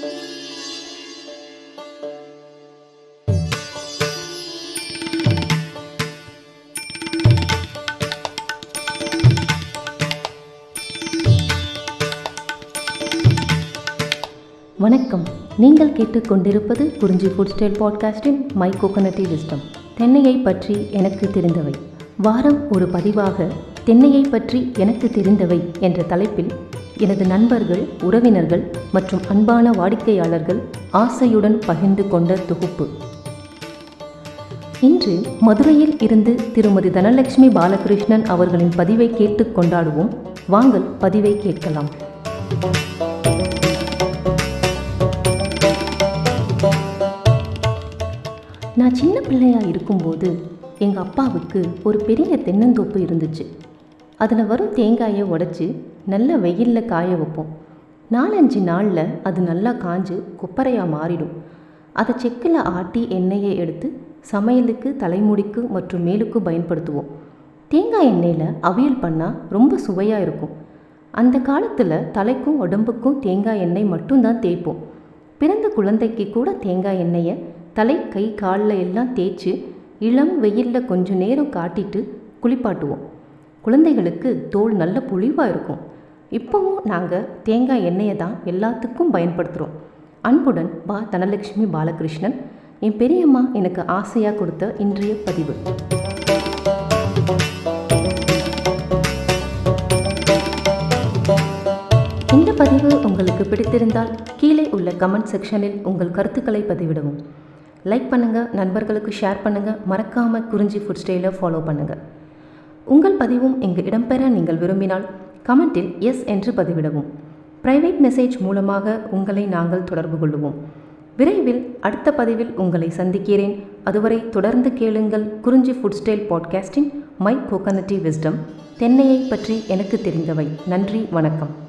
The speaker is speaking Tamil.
வணக்கம். நீங்கள் கேட்டுக்கொண்டிருப்பது குறிஞ்சி ஃபுட் ஸ்டைல் பாட்காஸ்டின் மை கோகனட்டி விஸ்டம் தென்னையை பற்றி எனக்கு தெரிந்தவை. வாரம் ஒரு பதிவாக தென்னையை பற்றி எனக்கு தெரிந்தவை என்ற தலைப்பில் எனது நண்பர்கள் உறவினர்கள் மற்றும் அன்பான வாடிக்கையாளர்கள் ஆசையுடன் பகிர்ந்து கொண்ட தொகுப்பு. இன்று மதுரையில் இருந்து திருமதி தனலட்சுமி பாலகிருஷ்ணன் அவர்களின் பதிவை கேட்டு கொண்டாடுவோம். வாங்கள் பதிவை கேட்கலாம். நான் சின்ன பிள்ளையாக இருக்கும்போது எங்கள் அப்பாவுக்கு ஒரு பெரிய தென்னந்தோப்பு இருந்துச்சு. அதில் வரும் தேங்காயை உடைச்சி நல்ல வெயிலில் காய வைப்போம். நாலஞ்சு நாளில் அது நல்லா காஞ்சு கொப்பரையாக மாறிடும். அதை செக்கில் ஆட்டி எண்ணெயை எடுத்து சமையலுக்கு தலைமுடிக்கு மற்றும் மேலுக்கு பயன்படுத்துவோம். தேங்காய் எண்ணெயில் அவியல் பண்ணால் ரொம்ப சுவையாக இருக்கும். அந்த காலத்தில் தலைக்கும் உடம்புக்கும் தேங்காய் எண்ணெய் மட்டும்தான் தேய்ப்போம். பிறந்த குழந்தைக்கு கூட தேங்காய் எண்ணெயை தலை கை காலில் எல்லாம் தேய்ச்சி இளம் வெயிலில் கொஞ்சம் நேரம் காட்டிட்டு குளிப்பாட்டுவோம். குழந்தைகளுக்கு தோல் நல்ல பொலிவாக இருக்கும். இப்போவும் நாங்கள் தேங்காய் எண்ணெயை தான் எல்லாத்துக்கும் பயன்படுத்துகிறோம் அன்புடன் பா தனலட்சுமி பாலகிருஷ்ணன். என் பெரியம்மா எனக்கு ஆசையாக கொடுத்த இன்றைய பதிவு. இந்த பதிவு உங்களுக்கு பிடித்திருந்தால் கீழே உள்ள கமெண்ட் செக்ஷனில் உங்கள் கருத்துக்களை பதிவிடவும். லைக் பண்ணுங்கள் நண்பர்களுக்கு ஷேர் பண்ணுங்கள் மறக்காமல் குறிஞ்சி ஃபுட் ஸ்டைலை ஃபாலோ பண்ணுங்கள் உங்கள் பதிவும் இங்கு இடம்பெற நீங்கள் விரும்பினால் கமெண்டில் எஸ் என்று பதிவிடவும். பிரைவேட் மெசேஜ் மூலமாக உங்களை நாங்கள் தொடர்பு கொள்வோம் விரைவில் அடுத்த பதிவில் உங்களை சந்திக்கிறேன். அதுவரை தொடர்ந்து கேளுங்கள். குறிஞ்சி ஃபுட் ஸ்டைல் பாட்காஸ்டின் மை கோகனட்டி விஸ்டம் தென்னையை பற்றி எனக்கு தெரிந்தவை. நன்றி வணக்கம்.